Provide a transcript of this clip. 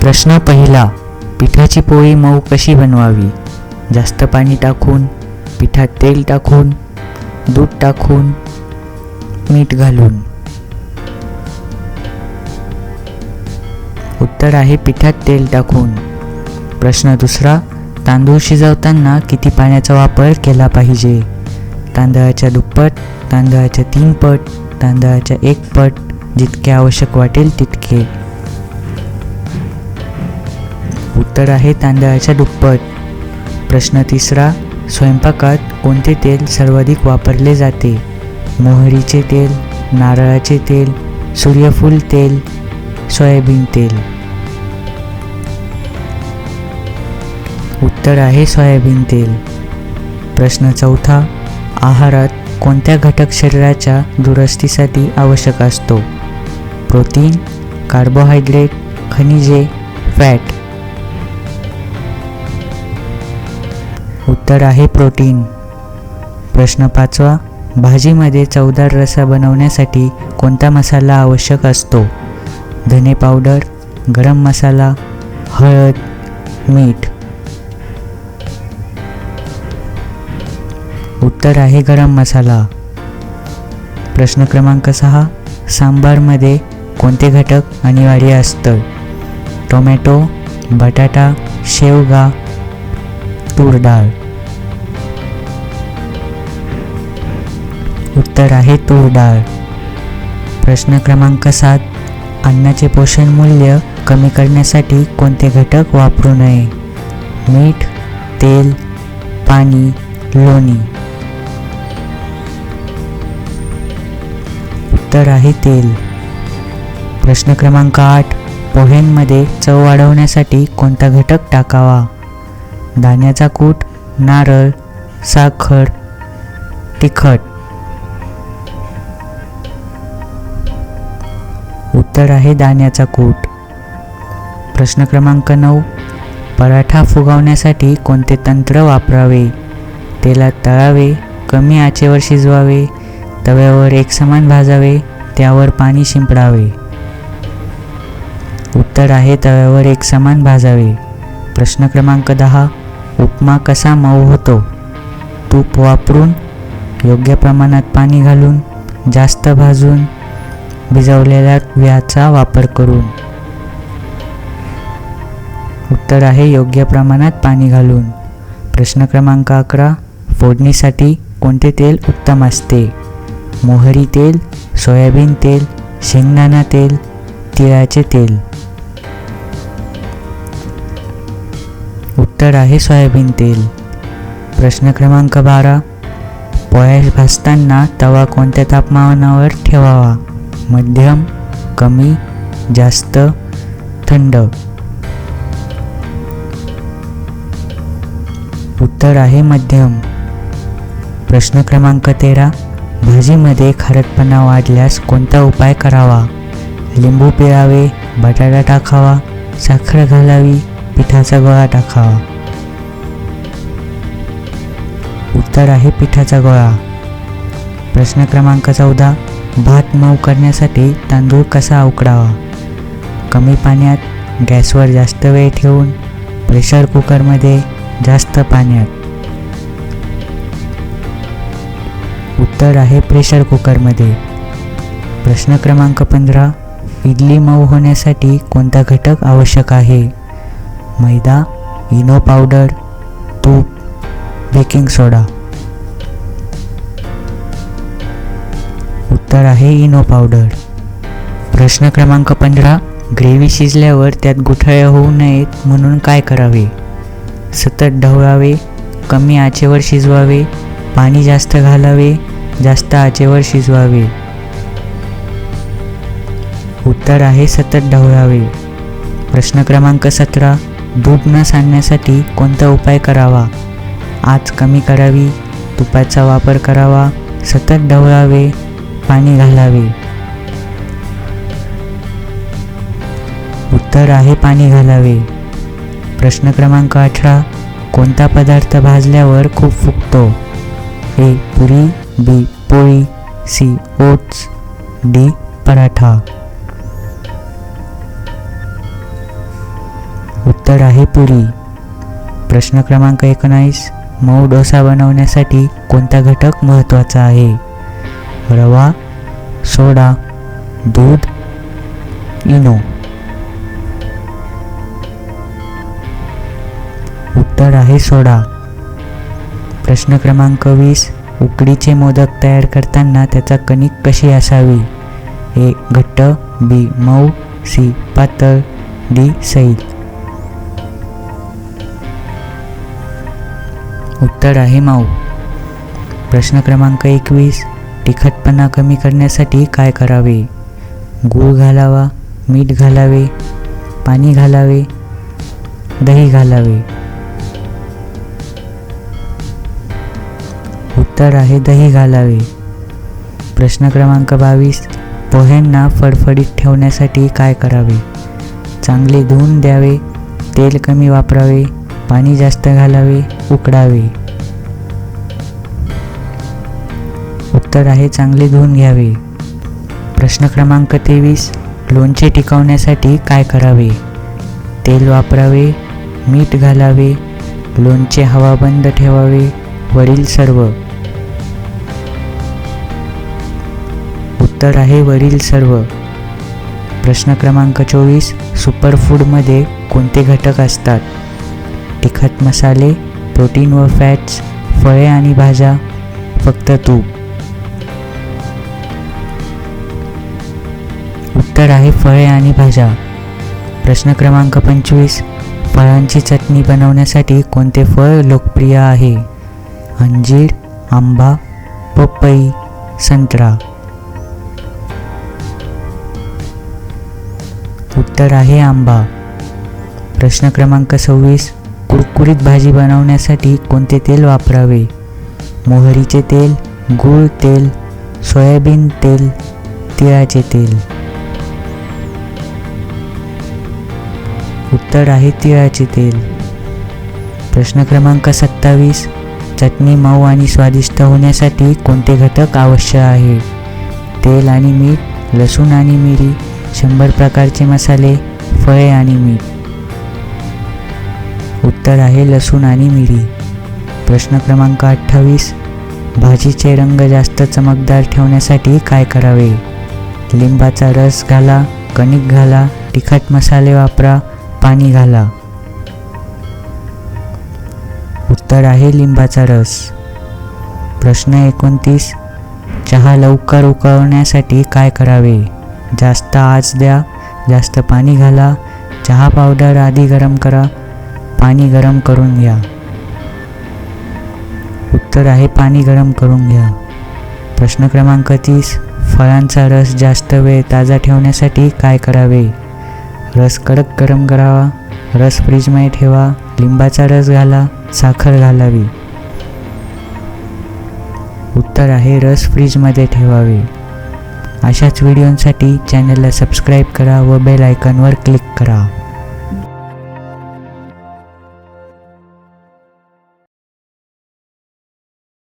प्रश्न पहिला पिठाची पोळी मऊ कशी बनवावी? जास्त पाणी टाकून पिठात तेल टाकून दूध टाकून मीठ घालून. उत्तर आहे पिठात तेल टाकून. प्रश्न दुसरा तांदूळ शिजवताना किती पाण्याचा वापर केला पाहिजे? तांदळाच्या दुप्पट तांदळाच्या तीन पट तांदळाच्या एक पट जितके आवश्यक वाटेल तितके. उत्तर आहे तांदळाच्या दुप्पट. प्रश्न तिसरा स्वयंपाकात कोणते तेल सर्वाधिक वापरले जाते? मोहरीचे तेल नारळाचे तेल सूर्यफूल तेल सोयाबीन तेल. उत्तर आहे सोयाबीन तेल. प्रश्न चौथा आहारात कोणत्या घटक शरीराच्या दुरुस्तीसाठी आवश्यक असतो? प्रोटीन कार्बोहायड्रेट खनिजे फॅट. उत्तर आहे प्रोटीन. प्रश्न पाचवा भाजीमध्ये चवदार रसा बनवण्यासाठी कोणता मसाला आवश्यक असतो? धने पावडर गरम मसाला हळद मीठ. उत्तर आहे गरम मसाला. प्रश्न क्रमांक सहा सांबारमध्ये कोणते घटक अनिवार्य असतं? टोमॅटो बटाटा शेवगा तूर डाळ. उत्तर आहे तूर डाळ. प्रश्न क्रमांक सात अन्नाचे पोषण मूल्य कमी करण्यासाठी कोणते घटक वापरू नये? मीठ तेल पाणी लोणी. उत्तर आहे तेल. प्रश्न क्रमांक आठ पोह्यांमध्ये चव वाढवण्यासाठी कोणता घटक टाकावा? धान्याचा कूट नारळ साखर तिखट. उत्तर आहे दाण्याचा कूट. प्रश्न क्रमांक नऊ. पराठा फुगवण्यासाठी कोणते तंत्र वापरावे? तेलात तळावे कमी आचेवर शिजवावे तव्यावर एकसमान भाजावे त्यावर पाणी शिंपडावे. उत्तर आहे तव्यावर एकसमान भाजावे. प्रश्न क्रमांक दहा. उपमा कसा मऊ होतो? तूप वापरून योग्य प्रमाणात पाणी घालून जास्त भाजून भिजवलेल्या व्याचा वापर करून. उत्तर आहे योग्य प्रमाणात पाणी घालून. प्रश्न क्रमांक अकरा फोडणीसाठी कोणते तेल उत्तम असते? मोहरी तेल सोयाबीन तेल शेंगदाणा तेल तिळाचे तेल. उत्तर आहे सोयाबीन तेल. प्रश्न क्रमांक बारा. पोळ्या भाजताना तवा कोणत्या तापमानावर ठेवावा? मध्यम कमी जास्त थंड? उत्तर आहे मध्यम. प्रश्न क्रमांक तेरा. भाजीमध्ये खारटपणा वाढल्यास कोणता उपाय करावा? लिंबू पिळावे बटाटा टाकावा साखर घालावी पिठाचा गोळा टाकावा उत्तर आहे पिठाचा गोळा. प्रश्न क्रमांक चौदा भात मऊ करण्यासाठी तांदूळ कसा उकडावा? कमी पाण्यात गॅसवर जास्त वेळ ठेवून प्रेशर कुकरमध्ये जास्त पाण्यात. उत्तर आहे प्रेशर कुकरमध्ये. प्रश्न क्रमांक पंधरा इडली मऊ होण्यासाठी कोणता घटक आवश्यक आहे? मैदा इनो पावडर तूप बेकिंग सोडा. उत्तर आहे इनो पावडर. प्रश्न क्रमांक पंधरा ग्रेव्ही शिजल्यावर त्यात गुठळ्या होऊ नयेत म्हणून काय करावे? सतत ढवळावे कमी आचेवर शिजवावे पाणी जास्त घालावे जास्त आचेवर शिजवावे. उत्तर आहे सतत ढवळावे. प्रश्न क्रमांक सतरा दूध न सांडण्यासाठी कोणता उपाय करावा? आज कमी करावी तुपाचा वापर करावा सतत ढवळावे पाणी घालावे. उत्तर आहे पाणी घालावे. प्रश्न क्रमांक अठरा कोणता पदार्थ भाजल्यावर खूप फुगतो? ए पुरी बी पोळी सी ओट्स डी पराठा. उत्तर आहे पुरी. प्रश्न क्रमांक एकोणावीस. मऊ डोसा बनवण्यासाठी कोणता घटक महत्त्वाचा आहे? रवा सोडा दूध इनो. उत्तर आहे सोडा. प्रश्न क्रमांक वीस. उकडीचे मोदक तयार करताना त्याचा कणिक कशी असावी? ए घट्ट बी मऊ सी पातळ डी सैल. उत्तर आहे माऊ. प्रश्न क्रमांक एकवीस तिखटपणा कमी करण्यासाठी काय करावे? गूळ घालावा मीठ घालावे पाणी घालावे दही घालावे? उत्तर आहे दही घालावे. प्रश्न क्रमांक बावीस पोह्यांना फडफडीत ठेवण्यासाठी काय करावे? चांगले धुवून द्यावे तेल कमी वापरावे पाणी जास्त घालावे उकडावे. उत्तर आहे चांगले धुवून घ्यावे. प्रश्न क्रमांक तेवीस लोणचे टिकवण्यासाठी काय करावे? तेल वापरावे मीठ घालावे लोणचे हवाबंद ठेवावे वरील सर्व. उत्तर आहे वरील सर्व. प्रश्न क्रमांक चोवीस सुपरफूडमध्ये कोणते घटक असतात? तिखट मसाले प्रोटीन व फॅट्स फळे आणि भाज्या फक्त तूप. उत्तर आहे फळे आणि भाज्या. प्रश्न क्रमांक पंचवीस फळांची चटणी बनवण्यासाठी कोणते फळ लोकप्रिय आहे? अंजीर आंबा पपई संत्रा. उत्तर आहे आंबा. प्रश्न क्रमांक सव्वीस कुरकुरीत भाजी बनवण्यासाठी कोणते तेल वापरावे? मोहरीचे तेल गूळ तेल सोयाबीन तेल तिळाचे तेल. उत्तर आहे तिळाचे तेल. प्रश्न क्रमांक सत्तावीस चटणी मऊ आणि स्वादिष्ट होण्यासाठी कोणते घटक आवश्यक आहे? तेल आणि मीठ लसूण आणि मिरी शंभर प्रकारचे मसाले फळे आणि मीठ. उत्तर आहे लसूण आणि मिरी. प्रश्न क्रमांक अठ्ठावीस भाजीचे रंग जास्त चमकदार ठेवण्यासाठी काय करावे? लिंबाचा रस घाला कणिक घाला तिखट मसाले वापरा पाणी घाला. उत्तर आहे लिंबाचा रस. प्रश्न एकोणतीस चहा लवकर उकळण्यासाठी काय करावे? जास्त आच द्या जास्त पाणी घाला चहा पावडर आधी गरम करा पाणी गरम करून घ्या. उत्तर आहे पाणी गरम करून घ्या. प्रश्न क्रमांक तीस फळांचा रस जास्त वेळ ताजा ठेवण्यासाठी काय करावे? रस कडक गरम करावा रस फ्रीजमध्ये ठेवा लिंबाचा रस घाला साखर घालावी. उत्तर आहे रस फ्रीजमध्ये ठेवावे. अशाच व्हिडिओंसाठी चॅनलला सबस्क्राईब करा व बेल आयकॉनवर क्लिक करा.